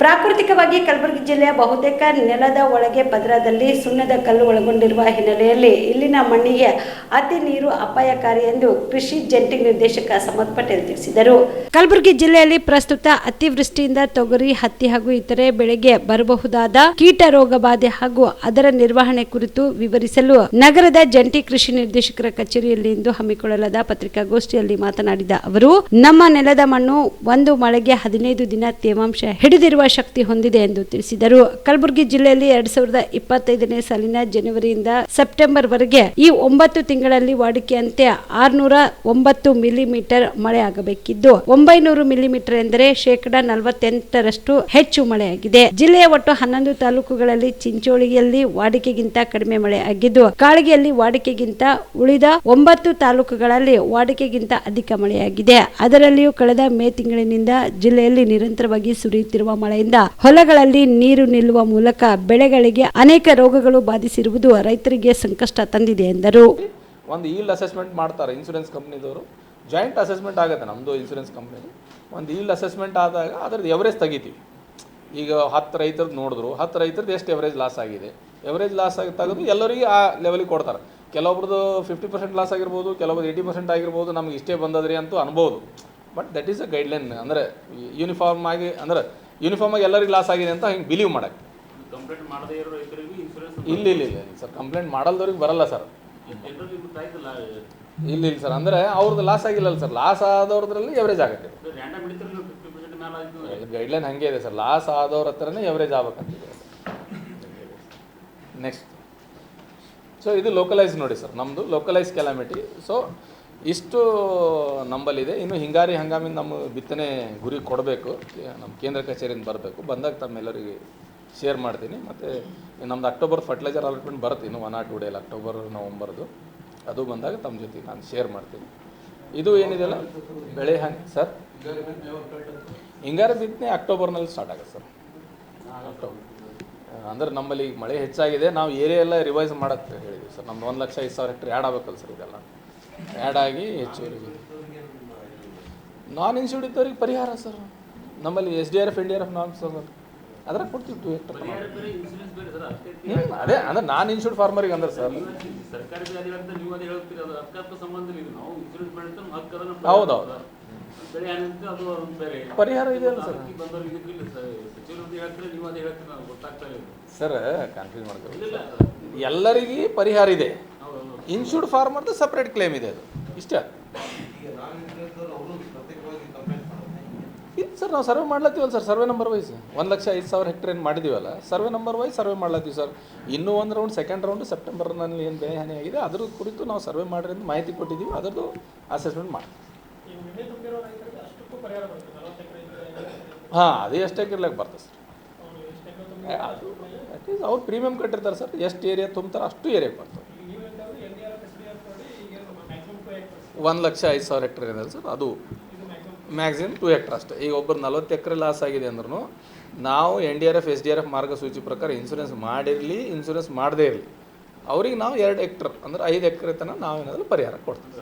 ಪ್ರಾಕೃತಿಕವಾಗಿ ಕಲಬುರಗಿ ಜಿಲ್ಲೆಯ ಬಹುತೇಕ ನೆಲದ ಒಳಗೆ ಪದರದಲ್ಲಿ ಸುಣ್ಣದ ಕಲ್ಲು ಒಳಗೊಂಡಿರುವ ಹಿನ್ನೆಲೆಯಲ್ಲಿ ಇಲ್ಲಿನ ಮಣ್ಣಿಗೆ ಅತಿ ನೀರು ಅಪಾಯಕಾರಿ ಎಂದು ಕೃಷಿ ಜಂಟಿ ನಿರ್ದೇಶಕ ಸಮತ್ ಪಟೇಲ್ ತಿಳಿಸಿದರು. ಕಲಬುರಗಿ ಜಿಲ್ಲೆಯಲ್ಲಿ ಪ್ರಸ್ತುತ ಅತಿವೃಷ್ಟಿಯಿಂದ ತೊಗರಿ, ಹತ್ತಿ ಹಾಗೂ ಇತರೆ ಬೆಳೆಗೆ ಬರಬಹುದಾದ ಕೀಟ ರೋಗ ಬಾಧೆ ಹಾಗೂ ಅದರ ನಿರ್ವಹಣೆ ಕುರಿತು ವಿವರಿಸಲು ನಗರದ ಜಂಟಿ ಕೃಷಿ ನಿರ್ದೇಶಕರ ಕಚೇರಿಯಲ್ಲಿ ಇಂದು ಹಮ್ಮಿಕೊಳ್ಳಲಾದ ಪತ್ರಿಕಾಗೋಷ್ಠಿಯಲ್ಲಿ ಮಾತನಾಡಿದ ಅವರು, ನಮ್ಮ ನೆಲದ ಮಣ್ಣು ಒಂದು ಮಳೆಗೆ ಹದಿನೈದು ದಿನ ತೇವಾಂಶ ಹಿಡಿದಿರುವ ಶಕ್ತಿ ಹೊಂದಿದೆ ಎಂದು ತಿಳಿಸಿದರು. ಕಲಬುರಗಿ ಜಿಲ್ಲೆಯಲ್ಲಿ ಎರಡ್ ಸಾವಿರದ ಇಪ್ಪತ್ತೈದನೇ ಸಾಲಿನ ಜನವರಿಯಿಂದ ಸೆಪ್ಟೆಂಬರ್ ವರೆಗೆ ಈ ಒಂಬತ್ತು ತಿಂಗಳಲ್ಲಿ ವಾಡಿಕೆಯಂತೆ ಆರ್ನೂರ ಒಂಬತ್ತು ಮಿಲಿಮೀಟರ್ ಮಳೆ ಆಗಬೇಕಿದ್ದು, ಒಂಬೈನೂರು ಮಿಲಿಮೀಟರ್ ಎಂದರೆ ಶೇಕಡ ನಲವತ್ತೆಂಟರಷ್ಟು ಹೆಚ್ಚು ಮಳೆಯಾಗಿದೆ. ಜಿಲ್ಲೆಯ ಒಟ್ಟು ಹನ್ನೊಂದು ತಾಲೂಕುಗಳಲ್ಲಿ ಚಿಂಚೋಳಿಯಲ್ಲಿ ವಾಡಿಕೆಗಿಂತ ಕಡಿಮೆ ಮಳೆ ಆಗಿದ್ದು, ಕಾಳಗಿಯಲ್ಲಿ ವಾಡಿಕೆಗಿಂತ ಉಳಿದ ಒಂಬತ್ತು ತಾಲೂಕುಗಳಲ್ಲಿ ವಾಡಿಕೆಗಿಂತ ಅಧಿಕ ಮಳೆಯಾಗಿದೆ. ಅದರಲ್ಲಿಯೂ ಕಳೆದ ಮೇ ತಿಂಗಳಿನಿಂದ ಜಿಲ್ಲೆಯಲ್ಲಿ ನಿರಂತರವಾಗಿ ಸುರಿಯುತ್ತಿರುವ ಮಳೆಯಿಂದ ಹೊಲಗಳಲ್ಲಿ ನೀರು ನಿಲ್ಲುವ ಮೂಲಕ ಬೆಳೆಗಳಿಗೆ ಅನೇಕ ರೋಗಗಳು ಬಾಧಿಸಿರುವುದು ರೈತರಿಗೆ ಸಂಕಷ್ಟ ತಂದಿದೆ ಎಂದರು. ಒಂದು ಈಲ್ಡ್ ಅಸೆಸ್ಮೆಂಟ್ ಮಾಡ್ತಾರೆ ಇನ್ಸೂರೆನ್ಸ್ ಕಂಪ್ನಿದವರು ಜಾಯಿಂಟ್ ಅಸೆಸ್ಮೆಂಟ್ ಆಗುತ್ತೆ ನಮ್ಮದು ಇನ್ಸೂರೆನ್ಸ್ ಕಂಪ್ನಿ ಒಂದು ಈಲ್ಡ್ ಅಸೆಸ್ಮೆಂಟ್ ಆದಾಗ ಅದ್ರದ್ದು ಎವರೇಜ್ ತೆಗಿತೀವಿ. ಈಗ ಹತ್ತು ರೈತರದ್ದು ನೋಡಿದ್ರು, ಹತ್ತು ರೈತರದ್ದು ಎಷ್ಟು ಎವರೇಜ್ ಲಾಸ್ ಆಗಿದೆ. ಎವರೇಜ್ ಲಾಸ್ ಆಗಿ ತೆಗೆದು ಎಲ್ಲರಿಗೆ ಆ ಲೆವೆಲಿಗೆ ಕೊಡ್ತಾರೆ. ಕೆಲವೊಬ್ರದ್ದು ಫಿಫ್ಟಿ ಪರ್ಸೆಂಟ್ ಲಾಸ್ ಆಗಿರ್ಬೋದು ಕೆಲವೊಬ್ರು ಏಯ್ಟಿ ಪರ್ಸೆಂಟ್ ಆಗಿರ್ಬೋದು, ನಮ್ಗೆ ಇಷ್ಟೇ ಬಂದದ್ರಿ ಅಂತೂ ಅನ್ಬೋದು. But that is a guideline ಅಂದರೆ ಯೂನಿಫಾರ್ಮ್ ಆಗಿ, ಅಂದ್ರೆ ಯೂನಿಫಾರ್ಮ್ ಆಗಿ ಎಲ್ಲರಿಗೂ ಲಾಸ್ ಆಗಿದೆ ಅಂತ ಹಿಂಗೆ ಬಿಲೀವ್ ಮಾಡಕ್ಕೆ. ಇಲ್ಲ ಇಲ್ಲ ಇಲ್ಲ ಸರ್. ಕಂಪ್ಲೇಂಟ್ ಮಾಡಲ್ದವ್ರಿಗೆ ಬರಲ್ಲ ಸರ್. ಇಲ್ಲ ಇಲ್ಲ ಸರ್. ಅಂದರೆ ಅವ್ರದ್ದು ಲಾಸ್ ಆಗಿಲ್ಲಲ್ಲ ಸರ್. ಲಾಸ್ ಆದವ್ರದ್ರಲ್ಲಿ ಎವರೇಜ್ ಆಗುತ್ತೆ. ಗೈಡ್ಲೈನ್ ಹಂಗೆ ಇದೆ ಸರ್. ಲಾಸ್ ಆದವ್ರ ಹತ್ರನೇ ಎವರೇಜ್ ಆಗ್ಬೇಕಂತಿದೆ. ನೆಕ್ಸ್ಟ್ ಸೊ ಇದು ಲೋಕಲೈಸ್ ನೋಡಿ ಸರ್. ನಮ್ಮದು ಲೋಕಲೈಸ್ ಕೆಲಾಮಿಟಿ ಸೊ ಇಷ್ಟು ನಂಬಲ್ಲಿದೆ ಇನ್ನು ಹಿಂಗಾರಿ ಹಂಗಾಮಿನ ನಮ್ಮ ಬಿತ್ತನೆ ಗುರಿ ಕೊಡಬೇಕು. ನಮ್ಮ ಕೇಂದ್ರ ಕಚೇರಿಯಿಂದ ಬರಬೇಕು. ಬಂದಾಗ ತಮ್ಮೆಲ್ಲರಿಗೆ ಶೇರ್ ಮಾಡ್ತೀನಿ. ಮತ್ತು ನಮ್ಮದು ಅಕ್ಟೋಬರ್ ಫರ್ಟಿಲೈಸರ್ ಅಲಾಟ್ಮೆಂಟ್ ಬರುತ್ತೆ. ಇನ್ನು one or two daily October, ನವಂಬರ್ದು. ಅದು ಬಂದಾಗ ತಮ್ಮ ಜೊತೆ ನಾನು ಶೇರ್ ಮಾಡ್ತೀನಿ. ಇದು ಏನಿದೆಯಲ್ಲ? ಬೆಳೆ ಹಾನಿ, ಸರ್? ಹಿಂಗಾರು ಬಿತ್ತನೆ ಅಕ್ಟೋಬರ್ನಲ್ಲಿ ಸ್ಟಾರ್ಟ್ ಆಗುತ್ತೆ ಸರ್. ಅಕ್ಟೋಬರ್. ಅಂದ್ರೆ ನಮ್ಮಲ್ಲಿ ಮಳೆ ಹೆಚ್ಚಾಗಿದೆ. ನಾವು ಏರಿಯಾ ಎಲ್ಲ ರಿವೈಸ್ ಮಾಡಕ್ಕೆ ಹೇಳಿದ್ವಿ ಸರ್. ನಮ್ದು ಒಂದು ಲಕ್ಷ ಐದು ಸಾವಿರ ಹೆಕ್ಟರ್ ಆ್ಯಡ್ ಆಗಬೇಕಲ್ಲ ಸರ್ ಇದೆಲ್ಲ. ಆ್ಯಡ್ ಆಗಿ ಹೆಚ್ಚುವರಿ ನಾನ್ ಇನ್ಸ್ಟಿಟ್ಯೂಟ್ ಇದ್ದವ್ರಿಗೆ ಪರಿಹಾರ ಸರ್. ನಮ್ಮಲ್ಲಿ S D R F N D R F norms ಅದ್ರಾಗ ಕೊಡ್ತೀವಿ ಟು ಎಕ್ಟರ್ ಅದೇ ಅಂದ್ರೆ ನಾನ್ ಇನ್ಸ್ಟಿಟ್ಯೂಟ್ ಫಾರ್ಮರಿಗೆ ಅಂದ್ರೆ ಸರ್. ಹೌದೌದು. ಪರಿಹಾರ ಇದೆ ಅಲ್ಲ ಸರ್. ಸರ್. ಕನ್ಫ್ಯೂಸ್ ಮಾಡ್ತೀವಿ ಎಲ್ಲರಿಗೂ ಪರಿಹಾರ ಇದೆ. ಇನ್ಶೂರ್ಡ್ ಫಾರ್ಮರ್ದು ಸಪ್ರೇಟ್ ಕ್ಲೇಮ್ ಇದೆ ಅದು. ಇಷ್ಟೇ? ಇದು ಸರ್ ನಾವು ಸರ್ವೆ ಮಾಡ್ಲತ್ತೀವಲ್ಲ ಸರ್ ಸರ್ವೆ ನಂಬರ್ ವೈಸ್ ಒಂದು ಲಕ್ಷ ಐದು ಸಾವಿರ ಹೆಕ್ಟರ್ ಏನು ಮಾಡಿದ್ದೀವಲ್ಲ ಸರ್ವೆ ನಂಬರ್ ವೈಸ್ ಸರ್ವೆ ಮಾಡ್ಲತ್ತೀವಿ ಸರ್. ಇನ್ನೂ ಒಂದು ರೌಂಡ್ ಸೆಕೆಂಡ್ ರೌಂಡ್ ಸೆಪ್ಟೆಂಬರ್ನಲ್ಲಿ ಏನು ಬೆಳೆ ಹಾನಿ ಆಗಿದೆ ಅದ್ರ ಕುರಿತು ನಾವು ಸರ್ವೆ ಮಾಡ್ರಿ ಅಂತ ಮಾಹಿತಿ ಕೊಟ್ಟಿದ್ದೀವಿ ಅದರದ್ದು ಅಸೆಸ್ಮೆಂಟ್ ಮಾಡಿ ಹಾಂ ಅದು ಎಷ್ಟು ಎಕರೆಲಾಗ ಬರ್ತದೆ ಸರ್. ಅದು ಅದು ಅಟ್ಲೀಸ್ಟ್ ಅವ್ರು ಪ್ರೀಮಿಯಮ್ ಕಟ್ಟಿರ್ತಾರೆ ಸರ್ ಎಷ್ಟು ಏರಿಯಾ ತುಂಬ್ತಾರೆ ಅಷ್ಟು ಏರಿಯಾಗೆ ಬರ್ತದೆ. ಒಂದು ಲಕ್ಷ ಐದು ಸಾವಿರ ಹೆಕ್ಟರ್ ಏನಿದೆ ಸರ್. ಅದು ಮ್ಯಾಕ್ಸಿಮಮ್ ಟು ಹೆಕ್ಟರ್ ಅಷ್ಟೇ. ಈಗ ಒಬ್ಬರು ನಲ್ವತ್ತು ಎಕರೆ ಲಾಸ್ ಆಗಿದೆ ಅಂದ್ರೂ ನಾವು N D R F S D R F ಮಾರ್ಗಸೂಚಿ ಪ್ರಕಾರ ಇನ್ಸೂರೆನ್ಸ್ ಮಾಡಿರಲಿ ಇನ್ಸೂರೆನ್ಸ್ ಮಾಡದೇ ಇರಲಿ. ಅವ್ರಿಗೆ ನಾವು ಎರಡು ಹೆಕ್ಟರ್ ಅಂದ್ರೆ ಐದು ಎಕರೆ ತನಕ ನಾವೇನಾದ್ರೂ ಪರಿಹಾರ ಕೊಡ್ತೀವಿ.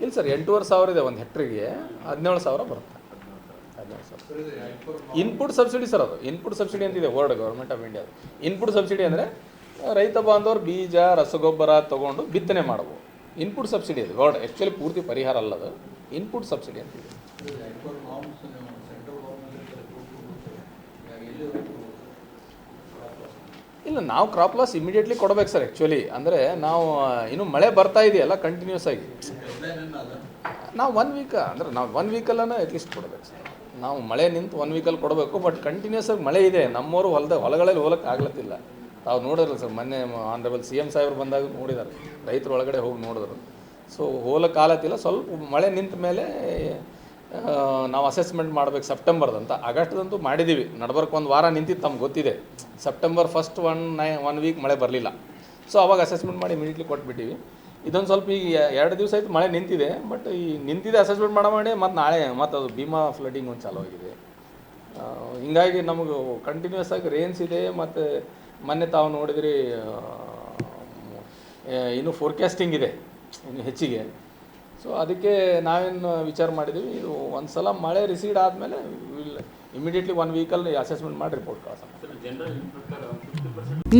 ಇಲ್ಲ ಸರ್ ಎಂಟೂವರೆ ಸಾವಿರ ಇದೆ ಒಂದು ಹೆಕ್ಟ್ರಿಗೆ ಹದಿನೇಳು ಸಾವಿರ ಬರುತ್ತೆ. ಹದಿನೇಳು ಸಾವಿರ. ಇನ್ಪುಟ್ ಸಬ್ಸಿಡಿ ಸರ್ ಅದು. ಇನ್ಪುಟ್ ಸಬ್ಸಿಡಿ ಅಂತಿದೆ ವರ್ಡ್ ಗೌರ್ಮೆಂಟ್ ಆಫ್ ಇಂಡಿಯಾದ ಇನ್ಪುಟ್ ಸಬ್ಸಿಡಿ ಅಂದರೆ ರೈತ ಬಾಂಧವರು ಬೀಜ ರಸಗೊಬ್ಬರ ತಗೊಂಡು ಬಿತ್ತನೆ ಮಾಡ್ಬೋದು. ಇನ್ಪುಟ್ ಸಬ್ಸಿಡಿ ಅದು. ವರ್ಡ್ ಆ್ಯಕ್ಚುಲಿ ಪೂರ್ತಿ ಪರಿಹಾರ ಅಲ್ಲ ಅದು ಇನ್ಪುಟ್ ಸಬ್ಸಿಡಿ ಅಂತ ಇಲ್ಲ, ನಾವು ಕ್ರಾಪ್ ಲಾಸ್ ಇಮಿಡಿಯೇಟ್ಲಿ ಕೊಡ್ಬೇಕು ಸರ್ ಆ್ಯಕ್ಚುಲಿ ಅಂದರೆ ನಾವು ಇನ್ನು ಮಳೆ ಬರ್ತಾ ಇದೆಯಲ್ಲ ಕಂಟಿನ್ಯೂಸ್ ಆಗಿ. ನಾವು ಒನ್ ವೀಕ್ ಅಂದರೆ ನಾವು ಒನ್ ವೀಕಲ್ಲೇ ಅಟ್ಲೀಸ್ಟ್ ಕೊಡಬೇಕು ಸರ್ ನಾವು ಮಳೆ ನಿಂತು ಒನ್ ವೀಕಲ್ಲಿ ಕೊಡಬೇಕು ಬಟ್ ಕಂಟಿನ್ಯೂಸ್ ಆಗಿ ಮಳೆ ಇದೆ. ನಮ್ಮವರು ಹೊಲದ, ಹೊಲಗಳಲ್ಲಿ ಹೋಗಕ್ಕೆ ಆಗ್ಲತ್ತಿಲ್ಲ. ತಾವು ನೋಡಿರಲ್ಲ ಸರ್, ಮೊನ್ನೆ ಆನರೇಬಲ್ ಸಿ ಎಂ ಸಾಹೇಬ್ರು ಬಂದಾಗ ನೋಡಿದ್ದಾರೆ. ರೈತರು ಒಳಗಡೆ ಹೋಗಿ ನೋಡಿದ್ರು. ಸೊ ಹೋಲಕ್ಕೆ ಕಾಲತ್ತಿಲ್ಲ, ಸ್ವಲ್ಪ ಮಳೆ ನಿಂತ ಮೇಲೆ ನಾವು ಅಸೆಸ್ಮೆಂಟ್ ಮಾಡ್ಬೇಕು ಸೆಪ್ಟೆಂಬರ್ದಂತ. ಆಗಸ್ಟ್ದಂತೂ ಮಾಡಿದ್ದೀವಿ ನಡ್ಬರ್ಕ್ ಒಂದು ವಾರ ನಿಂತಿತ್ತು ತಮ್ಗೆ ಗೊತ್ತಿದೆ. ಸೆಪ್ಟೆಂಬರ್ ಫಸ್ಟ್ ಒನ್ ನೈ ಒನ್ ವೀಕ್ ಮಳೆ ಬರಲಿಲ್ಲ. ಸೊ ಅವಾಗ ಅಸೆಸ್ಮೆಂಟ್ ಮಾಡಿ ಇಮಿಡಿಯೇಟ್ಲಿ ಕೊಟ್ಬಿಟ್ಟಿವಿ. ಇದೊಂದು ಸ್ವಲ್ಪ ಈಗ ಎರಡು ದಿವಸ ಆಯ್ತು ಮಳೆ ನಿಂತಿದೆ ಬಟ್ ಈ ನಿಂತಿದೆ ಅಸೆಸ್ಮೆಂಟ್ ಮಾಡೋ ಮಾಡಿ ಮತ್ತು ನಾಳೆ ಮತ್ತು ಅದು ಭೀಮಾ ಫ್ಲಡ್ಡಿಂಗ್ ಒಂದು ಚಾಲೂ ಆಗಿದೆ. ಹಿಂಗಾಗಿ ನಮಗೆ ಕಂಟಿನ್ಯೂಸ್ ಆಗಿ ರೇನ್ಸ್ ಇದೆ, ಮತ್ತು ಮೊನ್ನೆ ತಾವು ನೋಡಿದ್ರಿ ಇನ್ನೂ ಫೋರ್ಕಾಸ್ಟಿಂಗ್ ಇದೆ, ಇನ್ನು ಹೆಚ್ಚಿಗೆ. ಸೊ ಅದಕ್ಕೆ ನಾವೇನು ವಿಚಾರ ಮಾಡಿದ್ವಿ ಒಂದು ಸಲ ಮಳೆ ರಿಸೀಡ್ ಆದಮೇಲೆ ಇಮಿಡಿಯೇಟ್ಲಿ ಒನ್ ವೀಕಲ್ಲಿ ಅಸೆಸ್ಮೆಂಟ್ ಮಾಡಿ ರಿಪೋರ್ಟ್ ಕಳ್ಸೋಣ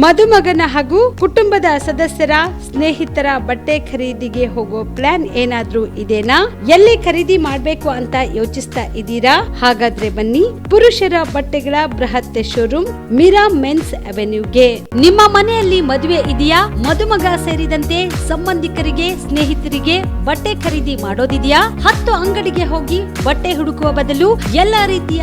ಮದುಮಗನ ಹಾಗೂ ಕುಟುಂಬದ ಸದಸ್ಯರ ಸ್ನೇಹಿತರ ಬಟ್ಟೆ ಖರೀದಿಗೆ ಹೋಗೋ ಪ್ಲಾನ್ ಏನಾದ್ರೂ ಇದೇನಾ? ಎಲ್ಲಿ ಖರೀದಿ ಮಾಡಬೇಕು ಅಂತ ಯೋಚಿಸ್ತಾ ಇದ್ದೀರಾ? ಹಾಗಾದ್ರೆ ಬನ್ನಿ, ಪುರುಷರ ಬಟ್ಟೆಗಳ ಬೃಹತ್ ಶೋರೂಮ್ ಮೀರಾ ಮೆನ್ಸ್ ಅವೆನ್ಯೂಗೆ. ನಿಮ್ಮ ಮನೆಯಲ್ಲಿ ಮದುವೆ ಇದೆಯಾ? ಮದುಮಗ ಸೇರಿದಂತೆ ಸಂಬಂಧಿಕರಿಗೆ, ಸ್ನೇಹಿತರಿಗೆ ಬಟ್ಟೆ ಖರೀದಿ ಮಾಡೋದಿದೆಯಾ? ಹತ್ತು ಅಂಗಡಿಗೆ ಹೋಗಿ ಬಟ್ಟೆ ಹುಡುಕುವ ಬದಲು ಎಲ್ಲ ರೀತಿಯ